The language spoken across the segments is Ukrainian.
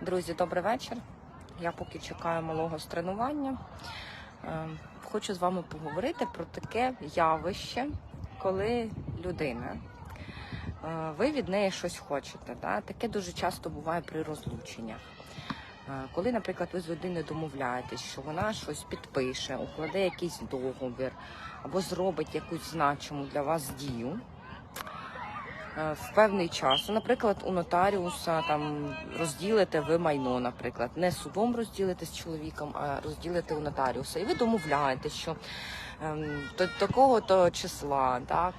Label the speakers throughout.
Speaker 1: Друзі, добрий вечір. Я поки чекаю малого з тренування. Е, Хочу з вами поговорити про таке явище, коли людина, е, ви від неї щось хочете. Да? Таке дуже часто буває при розлученнях. Е, Коли, наприклад, ви з людиною домовляєтесь, що вона щось підпише, укладе якийсь договір або зробить якусь значиму для вас дію, в певний час. Наприклад, у нотаріуса там розділите ви майно, наприклад, не судом розділите з чоловіком, а розділите у нотаріуса. І ви домовляєте, що ем, до такого-то числа, так.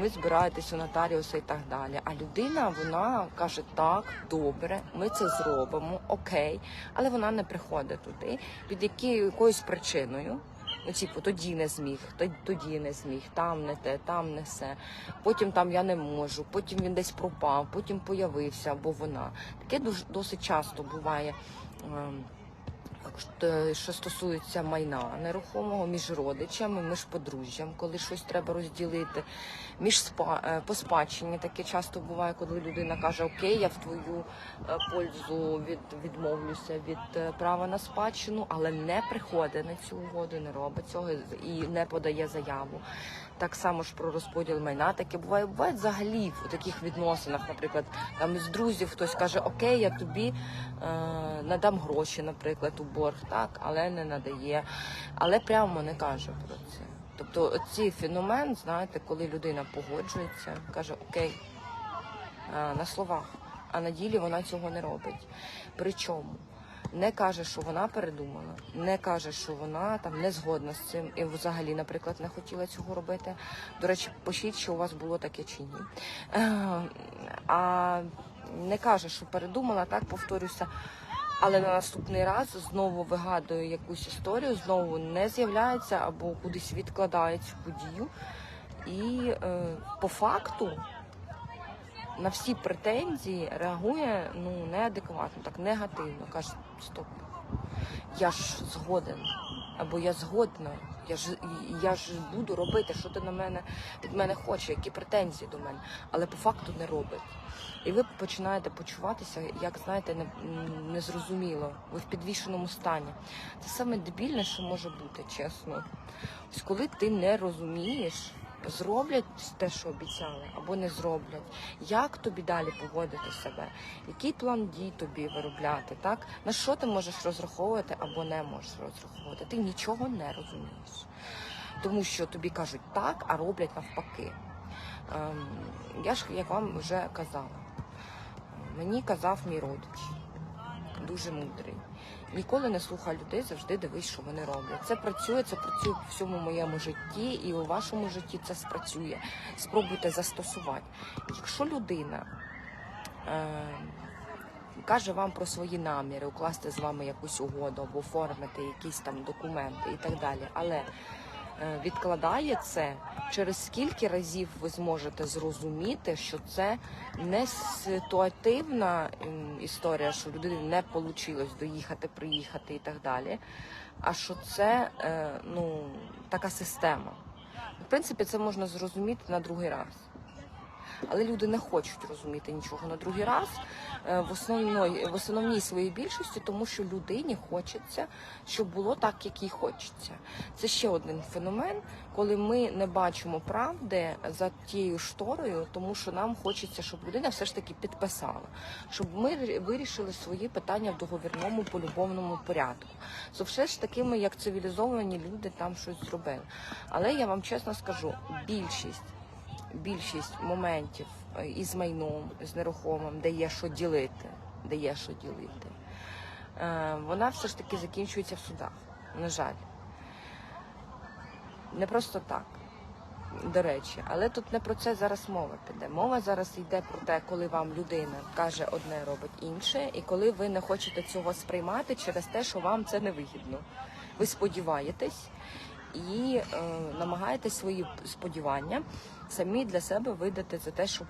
Speaker 1: Ви збираєтесь у нотаріуса і так далі. А людина вона каже: так, добре, ми це зробимо, окей, але вона не приходить туди під які, якоюсь причиною. Ну, типу, тоді не зміг, то- тоді не зміг, там не те, там не все. Потім там я не можу, потім він десь пропав, потім появився або вона. Таке дуже досить часто буває. Ем, що- стосується майна нерухомого між родичами, між подружжям, коли щось треба розділити, між спа е, по спадщині таке часто буває, коли людина каже: Окей, я в твою е, пользу від, відмовлюся від е, права на спадщину, але не приходить на цю угоду, не робить цього і не подає заяву. Так само ж про розподіл майна таке буває. Буває взагалі в таких відносинах, наприклад, там із друзів хтось каже, окей, я тобі е, надам гроші, наприклад, у борг, так, але не надає, але прямо не каже про це. Тобто цей феномен, знаєте, коли людина погоджується, каже окей е, на словах, а на ділі вона цього не робить. Причому не каже, що вона передумала, не каже, що вона там не згодна з цим і взагалі, наприклад, не хотіла цього робити. До речі, пишіть, що у вас було таке чи ні. А не каже, що передумала, так повторюся. Але на наступний раз знову вигадує якусь історію, знову не з'являється або кудись відкладає цю подію. І е, по факту на всі претензії реагує ну неадекватно, так негативно. Каже, стоп, я ж згоден, або я згодна, я ж я ж буду робити, що ти на мене від мене хочеш, які претензії до мене, але по факту не робить. І ви починаєте почуватися, як знаєте, не, незрозуміло. Ви в підвішеному стані. Це саме дебільне, що може бути, чесно. Ось коли ти не розумієш, зроблять те, що обіцяли, або не зроблять. Як тобі далі поводити себе? Який план дій тобі виробляти? Так на що ти можеш розраховувати або не можеш розраховувати? Ти нічого не розумієш, тому що тобі кажуть так, а роблять навпаки. Ем, я ж як вам вже казала, мені казав мій родич, дуже мудрий. Ніколи не слухай людей, завжди дивись, що вони роблять. Це працює, це працює в всьому моєму житті, і у вашому житті це спрацює. Спробуйте застосувати. Якщо людина е, каже вам про свої наміри, укласти з вами якусь угоду або оформити якісь там документи і так далі, але відкладає це, через скільки разів ви зможете зрозуміти, що це не ситуативна історія, що людині не вийшло доїхати, приїхати і так далі. А що це е, ну, така система. В принципі, це можна зрозуміти на другий раз. Але люди не хочуть розуміти нічого на другий раз е, в основній, в основній своїй більшості, тому що людині хочеться, щоб було так, як їй хочеться. Це ще один феномен, коли ми не бачимо правди за тією шторою, тому що нам хочеться, щоб людина все ж таки підписала, щоб ми вирішили свої питання в договірному полюбовному порядку. З все ж такими, як цивілізовані люди, там щось зробили. Але я вам чесно скажу, більшість більшість моментів е, із майном, з нерухомим, де є що ділити, де є що ділити, е, вона все ж таки закінчується в судах. На жаль. Не просто так. До речі, але тут не про це зараз мова піде. Мова зараз йде про те, коли вам людина каже одне, робить інше, і коли ви не хочете цього сприймати через те, що вам це не вигідно. Ви сподіваєтесь і е, намагаєтесь свої сподівання самі для себе видати за те, що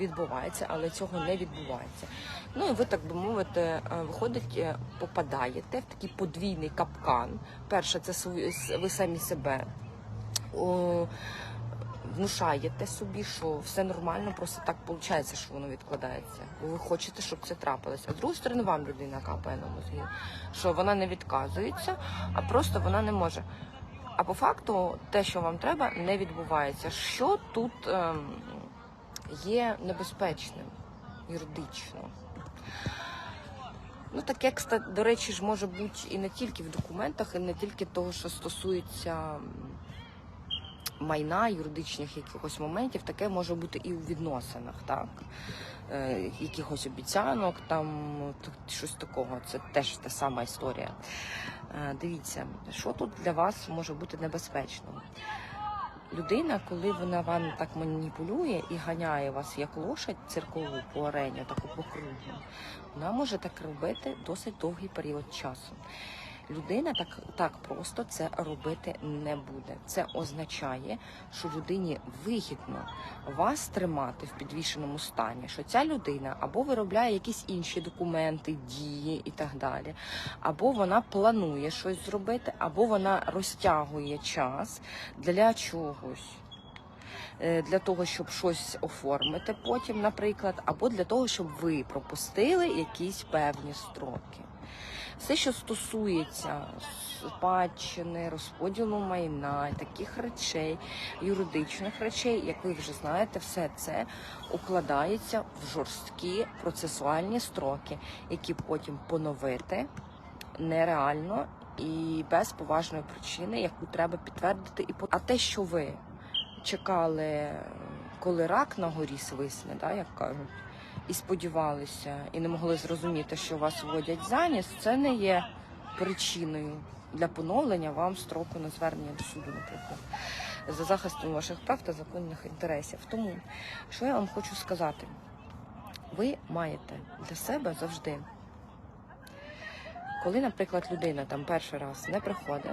Speaker 1: відбувається, але цього не відбувається. Ну і ви, так би мовити, е, виходить, е, попадаєте в такий подвійний капкан. Перше, це ви самі себе о, внушаєте собі, що все нормально, просто так виходить, що воно відкладається. Ви хочете, щоб це трапилось. А з другої сторони, вам людина капає на мозги, що вона не відказується, а просто вона не може. А по факту, те, що вам треба, не відбувається. Що тут ем, є небезпечним юридично? Ну, таке, кста- до речі, ж може бути і не тільки в документах, і не тільки того, що стосується майна, юридичних якихось моментів, таке може бути і у відносинах, так? Е, якихось обіцянок, там щось такого. Це теж та сама історія. Е, дивіться, що тут для вас може бути небезпечним? Людина, коли вона вам так маніпулює і ганяє вас як лошадь циркову по арені, таку по кругу, вона може так робити досить довгий період часу. Людина так, так просто це робити не буде. Це означає, що людині вигідно вас тримати в підвішеному стані, що ця людина або виробляє якісь інші документи, дії і так далі, або вона планує щось зробити, або вона розтягує час для чогось. Е, Для того, щоб щось оформити потім, наприклад, або для того, щоб ви пропустили якісь певні строки. Все, що стосується спадщини, розподілу майна, таких речей, юридичних речей, як ви вже знаєте, все це укладається в жорсткі процесуальні строки, які потім поновити нереально і без поважної причини, яку треба підтвердити. І а те, що ви чекали, коли рак на горі свисне, да, як кажуть, і сподівалися, і не могли зрозуміти, що вас вводять за ніс, це не є причиною для поновлення вам строку на звернення до суду, наприклад, за захистом ваших прав та законних інтересів. Тому що я вам хочу сказати, ви маєте для себе завжди, коли, наприклад, людина там перший раз не приходить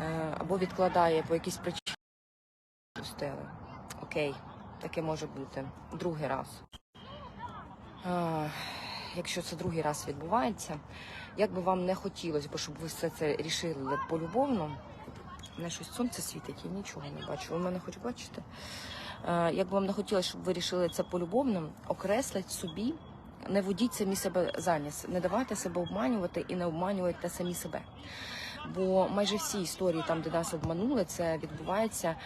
Speaker 1: е, або відкладає по якійсь причині. Окей, таке може бути. Другий раз. Якщо це другий раз відбувається, як би вам не хотілося, бо щоб ви все це рішили полюбовно, мене щось сонце світить, я нічого не бачу. Ви мене хоч бачите? Як би вам не хотілося, щоб ви рішили це полюбовно, окресліть собі, не водіть самі себе за не давайте себе обманювати і не обманюйте самі себе. Бо майже всі історії, там, де нас обманули, це відбувається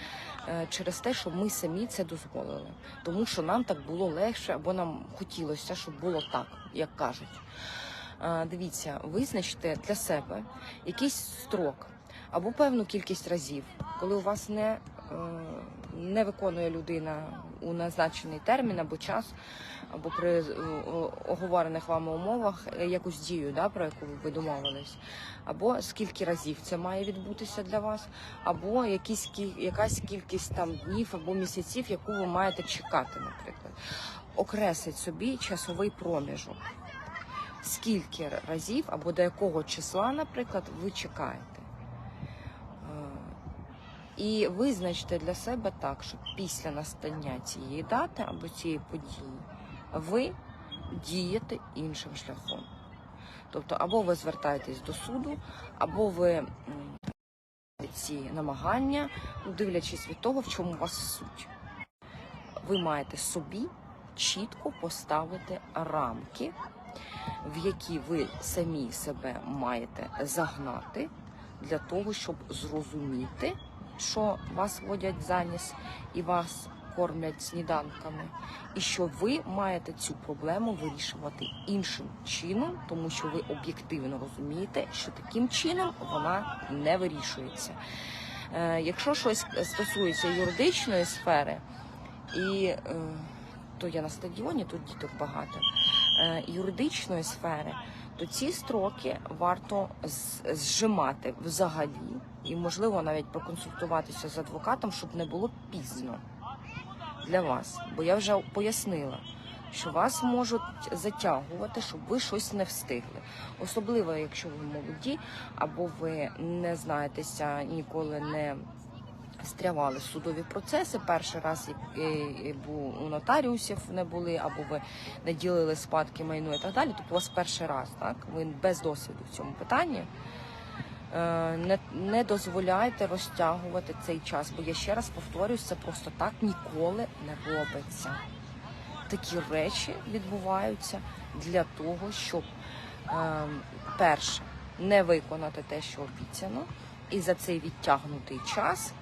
Speaker 1: е, через те, що ми самі це дозволили. Тому що нам так було легше, або нам хотілося, щоб було так, як кажуть. Е, Дивіться, визначте для себе якийсь строк або певну кількість разів, коли у вас не, е, не виконує людина у назначений термін або час, або при е, оговорених вами умовах е, якусь дію, да, про яку ви домовились, або скільки разів це має відбутися для вас, або якісь якась кількість там днів або місяців, яку ви маєте чекати, наприклад. Окресліть собі часовий проміжок. Скільки разів або до якого числа, наприклад, ви чекаєте. І визначте для себе так, що після настання цієї дати або цієї події ви дієте іншим шляхом. Тобто, або ви звертаєтесь до суду, або ви ці намагання, ну, дивлячись від того, в чому у вас суть. Ви маєте собі чітко поставити рамки, в які ви самі себе маєте загнати для того, щоб зрозуміти, що вас водять за ніс і вас кормлять сніданками, і що ви маєте цю проблему вирішувати іншим чином, тому що ви об'єктивно розумієте, що таким чином вона не вирішується. Е, якщо щось стосується юридичної сфери, і е, то я на стадіоні, тут діток багато е, юридичної сфери, то ці строки варто зжимати взагалі, і можливо навіть проконсультуватися з адвокатом, щоб не було пізно для вас. Бо я вже пояснила, що вас можуть затягувати, щоб ви щось не встигли. Особливо, якщо ви молоді, або ви не знаєтеся, ніколи не стрявали судові процеси. Перший раз е, був у нотаріусів не були, або ви не ділили спадки майно і так далі. Тобто у вас перший раз, так? Ви без досвіду в цьому питанні. Е, Не, не дозволяйте розтягувати цей час, бо я ще раз повторюсь, це просто так ніколи не робиться. Такі речі відбуваються для того, щоб е, перше не виконати те, що обіцяно, і за цей відтягнутий час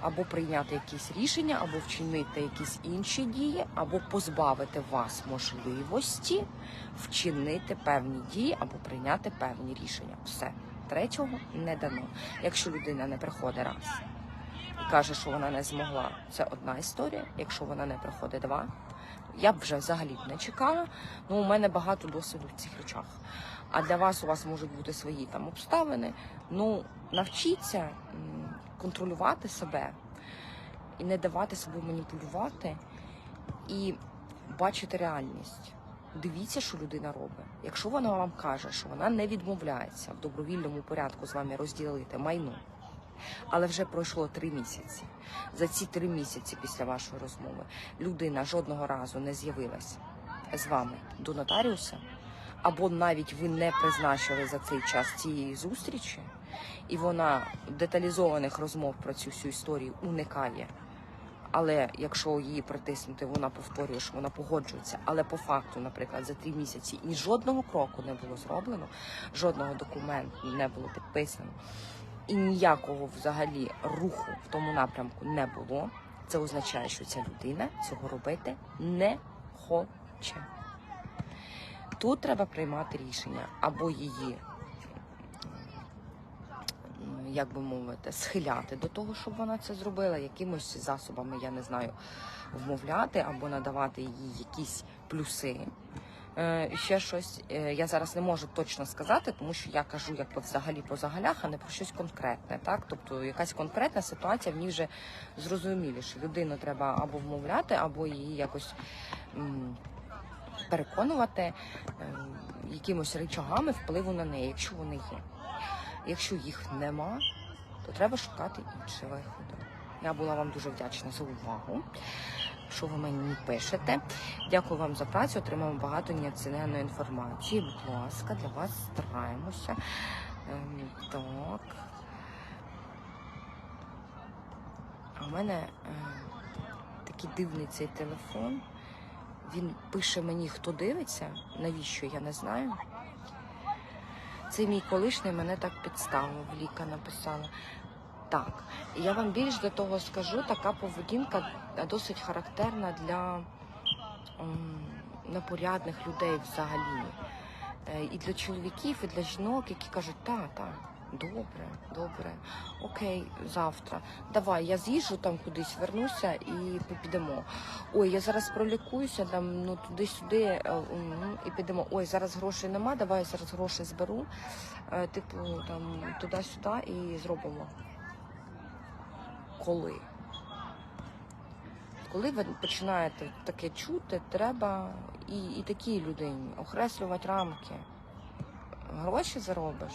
Speaker 1: або прийняти якісь рішення, або вчинити якісь інші дії, або позбавити вас можливості вчинити певні дії або прийняти певні рішення. Все третього не дано. Якщо людина не приходить раз і каже, що вона не змогла, це одна історія. Якщо вона не приходить два, я б вже взагалі не чекала. Ну, у мене багато досвіду в цих речах. А для вас у вас можуть бути свої там обставини. Ну, навчіться контролювати себе і не давати собою маніпулювати і бачити реальність. Дивіться, що людина робить. Якщо вона вам каже, що вона не відмовляється в добровільному порядку з вами розділити майно, але вже пройшло три місяці. За ці три місяці після вашої розмови людина жодного разу не з'явилась з вами до нотаріуса, або навіть ви не призначили за цей час цієї зустрічі, і вона деталізованих розмов про цю всю історію уникає. Але якщо її притиснути, вона повторює, що вона погоджується. Але по факту, наприклад, за три місяці і жодного кроку не було зроблено, жодного документу не було підписано, і ніякого взагалі руху в тому напрямку не було. Це означає, що ця людина цього робити не хоче. Тут треба приймати рішення або її як би мовити, схиляти до того, щоб вона це зробила, якимось засобами, я не знаю, вмовляти або надавати їй якісь плюси. Е, ще щось е, я зараз не можу точно сказати, тому що я кажу якби взагалі по загалях, а не про щось конкретне. Так, тобто якась конкретна ситуація в ній вже зрозуміліше. Людину треба або вмовляти, або її якось переконувати е, якимось речагами впливу на неї, якщо вони є. Якщо їх нема, то треба шукати інші виходи. Я була вам дуже вдячна за увагу, що ви мені пишете. Дякую вам за працю. Отримаємо багато неоціненої інформації. Будь ласка, для вас стараємося. Ем, так. А в мене е, такий дивний цей телефон. Він пише мені, хто дивиться, навіщо я не знаю. Це мій колишній мене так підставив, Ліка написала. Так, я вам більш до того скажу, така поведінка досить характерна для непорядних людей взагалі. Е, І для чоловіків, і для жінок, які кажуть, та, та, добре, добре, окей, завтра. Давай, я з'їжджу там кудись, вернуся і підемо. Ой, я зараз пролікуюся там, ну туди-сюди, е, і підемо. Ой, зараз грошей нема, давай я зараз гроші зберу. Е, Типу, там туди-сюди і зробимо. Коли? Коли ви починаєте таке чути, треба і, і такій людині окреслювати рамки. Гроші заробиш.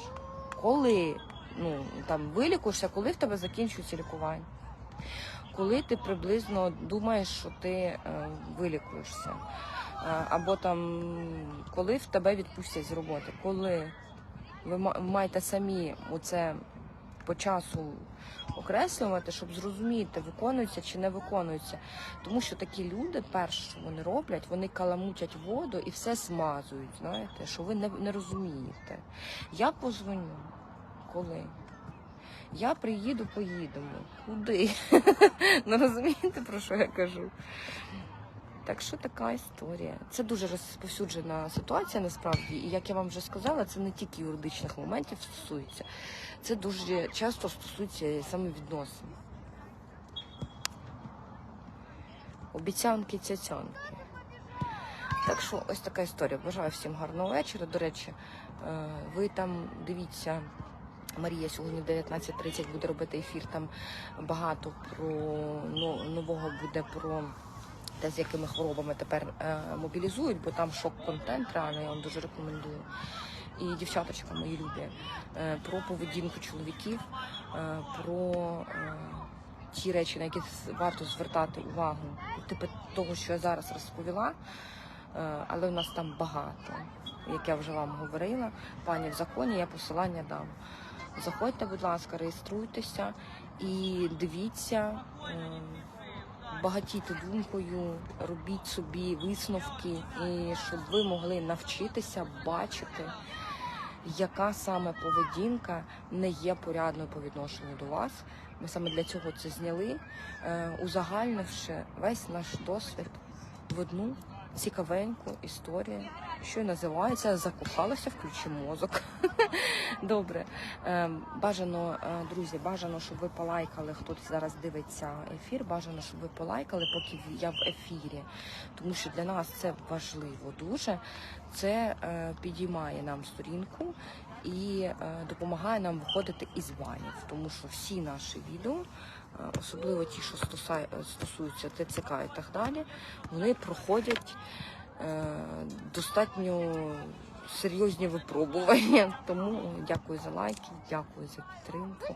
Speaker 1: Коли ну, там вилікуєшся, коли в тебе закінчується лікування? Коли ти приблизно думаєш, що ти е, вилікуєшся? Е, або там коли в тебе відпустять з роботи? Коли ви маєте самі оце по часу окреслювати, щоб зрозуміти, виконується чи не виконується. Тому що такі люди, перше, що вони роблять, вони каламутять воду і все смазують. Знаєте, що ви не, не розумієте. Я позвоню, коли? Я приїду, поїдемо. Куди? Не розумієте, про що я кажу? Так що така історія. Це дуже розповсюджена ситуація насправді, і як я вам вже сказала, це не тільки юридичних моментів стосується, це дуже часто стосується саме відносин. Обіцянки, цяцянки. Так що ось така історія. Бажаю всім гарного вечора. До речі, е, ви там дивіться. Марія сьогодні в 19.30 буде робити ефір. Там багато про ну, нового буде про те, з якими хворобами тепер е, мобілізують, бо там шок-контент, реально я вам дуже рекомендую. І дівчаточка мої любі, е, про поведінку чоловіків, е, про ті речі, на які варто звертати увагу, типу того, що я зараз розповіла. Але у нас там багато, як я вже вам говорила. Пані в законі, я посилання дам. Заходьте, будь ласка, реєструйтеся і дивіться, ем, багатійте думкою, робіть собі висновки, і щоб ви могли навчитися бачити, яка саме поведінка не є порядною по відношенню до вас. Ми саме для цього це зняли, е, узагальнивши весь наш досвід в одну цікавеньку історію, що називається Закохалася в ключі мозок. Добре. Е, Бажано, е, друзі, бажано, щоб ви полайкали, хто зараз дивиться ефір. Бажано, щоб ви полайкали, поки я в ефірі. Тому що для нас це важливо дуже. Це е, підіймає нам сторінку і допомагає нам виходити із банів, тому що всі наші відео, особливо ті, що стосуються ТЦК і так далі, вони проходять е, достатньо серйозні випробування. Тому дякую за лайки, дякую за підтримку.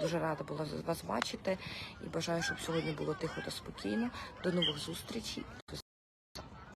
Speaker 1: Дуже рада була вас бачити і бажаю, щоб сьогодні було тихо та спокійно. До нових зустрічей.